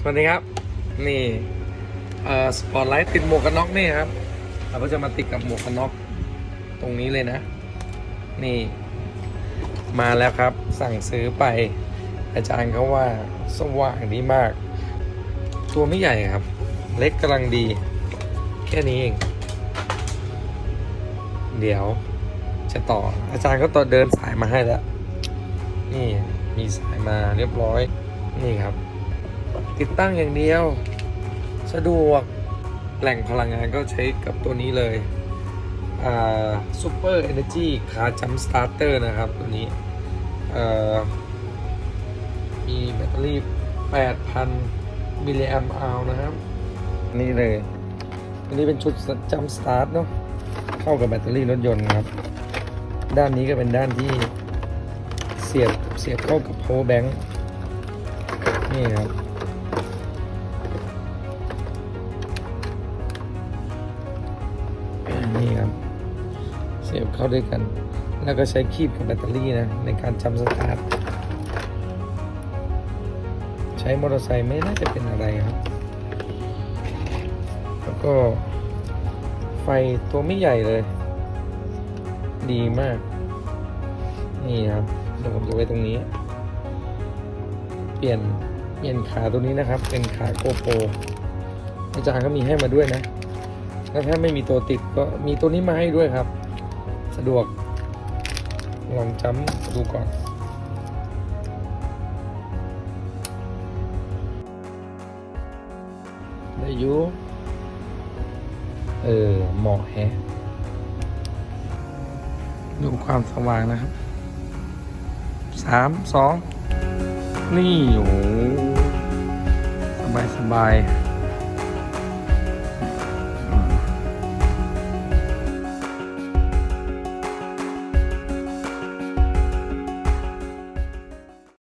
สวัสดีครับ นี่เอ่อสปอตไลท์ติดหมวกกันน็อกนี่ครับเราก็จะมาติดกับหมวกกันน็อกตรงนี้เลยนะ นี่ มาแล้วครับ สั่งซื้อไป อาจารย์เขาว่าสว่างดีมาก ตัวไม่ใหญ่ครับ เล็กกำลังดี แค่นี้เอง เดี๋ยวจะต่อ อาจารย์ก็ต่อเดินสายมาให้แล้ว นี่มีสายมาเรียบร้อย นี่ครับ ติดตั้งอย่างเดียว สะดวกแหล่งพลังงานก็ใช้กับตัวนี้เลยอ่า Super Energy Car Jump Starter นะครับ ตัวนี้มีแบตเตอรี่ 8,000 มิลลิแอมป์อาวนะครับ นี่เลย อันนี้เป็นชุด Jump Start เนาะเข้ากับแบตเตอรี่รถยนต์ครับ ด้านนี้ก็เป็นด้านที่เสียบเสียบเข้ากับ power bank นี่ครับ เสียบเข้าด้วยกัน แล้วก็ใช้คีบกับแบตเตอรี่นะ ในการจำสตาร์ทใช้มอเตอร์ไซค์ไม่น่าจะเป็นอะไรครับ แล้วก็ไฟตัวไม่ใหญ่เลย ดีมาก นี่ครับเดี๋ยวผมจะไว้ตรงนี้ เปลี่ยนเปลี่ยนขาตัวนี้นะครับ เป็นขาโกโปรอาจารย์ก็มีให้มาด้วยนะ แล้วถ้าไม่มีตัวติดก็มีตัวนี้มาให้ด้วยครับ สะดวก ลองจ้ำดูก่อน ได้อยูเออ เหมาะแฮะ ดูความสว่างนะครับ สามสอง นี่โอ้โหสบายสบาย